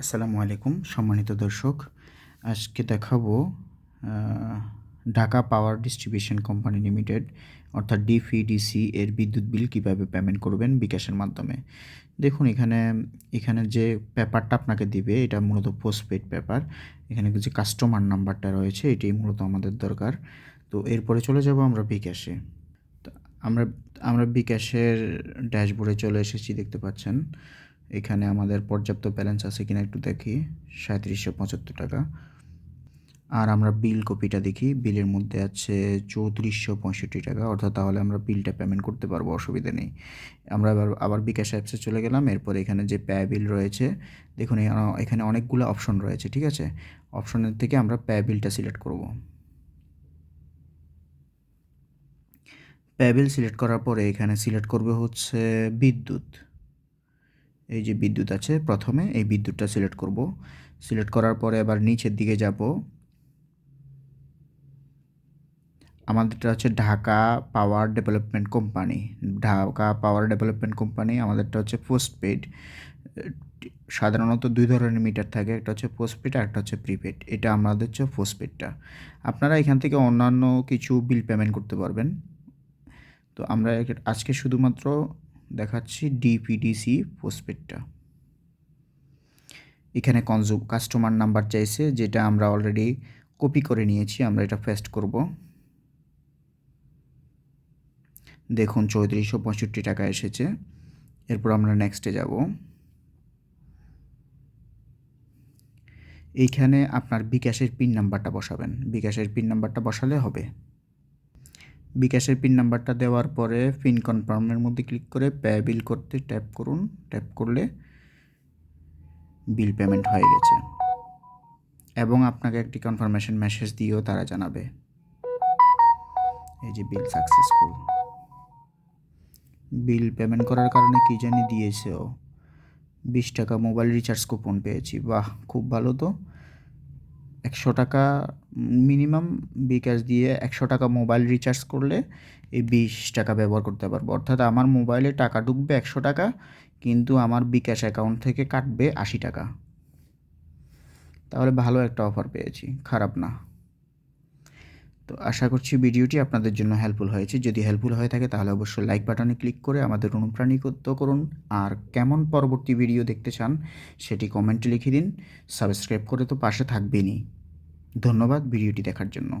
আসসালামু আলাইকুম, সম্মানিত দর্শক। আজকে দেখাবো Dhaka power distribution company limited, অর্থাৎ ডিপিডিসি এর বিদ্যুৎ বিল কীভাবে পেমেন্ট করবেন বিকাশের মাধ্যমে। দেখুন, এখানে এখানে যে পেপারটা আপনাকে দিবে, এটা মূলত পোস্টপেড পেপার। এখানে যে কাস্টমার নাম্বারটা রয়েছে, এটাই মূলত আমাদের দরকার। তো এরপরে চলে যাব আমরা বিকাশে। আমরা আমরা বিকাশের ড্যাশবোর্ডে চলে এসেছি, দেখতে পাচ্ছেন। এখানে আমাদের পর্যাপ্ত ব্যালেন্স আছে কিনা একটু দেখি। সাঁত্রিশশো পঁচাত্তর টাকা। আর আমরা বিল কপিটা দেখি। বিলের মধ্যে আছে চৌত্রিশশো পঁয়ষট্টি টাকা। অর্থাৎ তাহলে আমরা বিলটা পেমেন্ট করতে পারব, অসুবিধা নেই। আমরা এবার আবার বিকাশ অ্যাপসে চলে গেলাম। এরপর এখানে যে প্যা বিল রয়েছে, দেখুন, এখানে অনেকগুলো অপশন রয়েছে, ঠিক আছে? অপশনের থেকে আমরা প্যা বিলটা সিলেক্ট করব। প্যা বিল সিলেক্ট করার পরে এখানে সিলেক্ট করবে হচ্ছে বিদ্যুৎ। এই যে বিদ্যুৎ আছে, প্রথমে এই বিদ্যুৎটা সিলেক্ট করব। সিলেক্ট করার পরে এবার নিচের দিকে যাব। আমাদেরটা হচ্ছে Dhaka power development company. Dhaka power development company আমাদেরটা হচ্ছে পোস্টপেড। সাধারণত দুই ধরনের মিটার থাকে, একটা হচ্ছে পোস্টপেড আর একটা হচ্ছে প্রিপেড। এটা আমাদের হচ্ছে পোস্টপেডটা। আপনারা এখান থেকে অন্যান্য কিছু বিল পেমেন্ট করতে পারবেন। তো আমরা আজকে শুধুমাত্র দেখাচ্ছি ডিপিডিসি পোস্টপেডটা এখানে কনজুম কাস্টমার নাম্বার চাইছে, যেটা আমরা অলরেডি কপি করে নিয়েছি, আমরা এটা পেস্ট করব। দেখুন, চৌত্রিশশো পঁয়ষট্টি টাকা এসেছে। এরপর আমরা নেক্সটে যাব। এইখানে আপনার বিকাশের পিন নাম্বারটা বসাবেন। বিকাশের পিন নাম্বারটা বসালে হবে। বিকাশের পিন নাম্বারটা দেওয়ার পরে পিন কনফার্মের মধ্যে ক্লিক করে পে বিল করতে ট্যাপ করুন। ট্যাপ করলে বিল পেমেন্ট হয়ে গেছে। এবং আপনাকে একটি কনফার্মেশন মেসেজ দিয়েও তারা জানাবে। এই যে বিল সাকসেসফুল। বিল পেমেন্ট করার কারণে কি জানি দিয়েছে ও বিশ টাকা মোবাইল রিচার্জ কুপন পেয়েছি। বাহ, খুব ভালো তো। একশো টাকা মিনিমাম বিকাশ দিয়ে একশো টাকা মোবাইল রিচার্জ করলে এই বিশ টাকা ব্যবহার করতে পারব। অর্থাৎ আমার মোবাইলে টাকা ঢুকবে একশো টাকা, কিন্তু আমার বিকাশ অ্যাকাউন্ট থেকে কাটবে আশি টাকা। তাহলে ভালো একটা অফার পেয়েছি, খারাপ না। তো আশা করছি ভিডিওটি আপনাদের জন্য হেল্পফুল হয়েছে। যদি হেল্পফুল হয়ে থাকে তাহলে অবশ্যই লাইক বাটনে ক্লিক করে আমাদের অনুপ্রাণিত করুন। আর কেমন পরবর্তী ভিডিও দেখতে চান সেটি কমেন্টে লিখে দিন। সাবস্ক্রাইব করে তো পাশে থাকবেনই। ধন্যবাদ ভিডিওটি দেখার জন্য।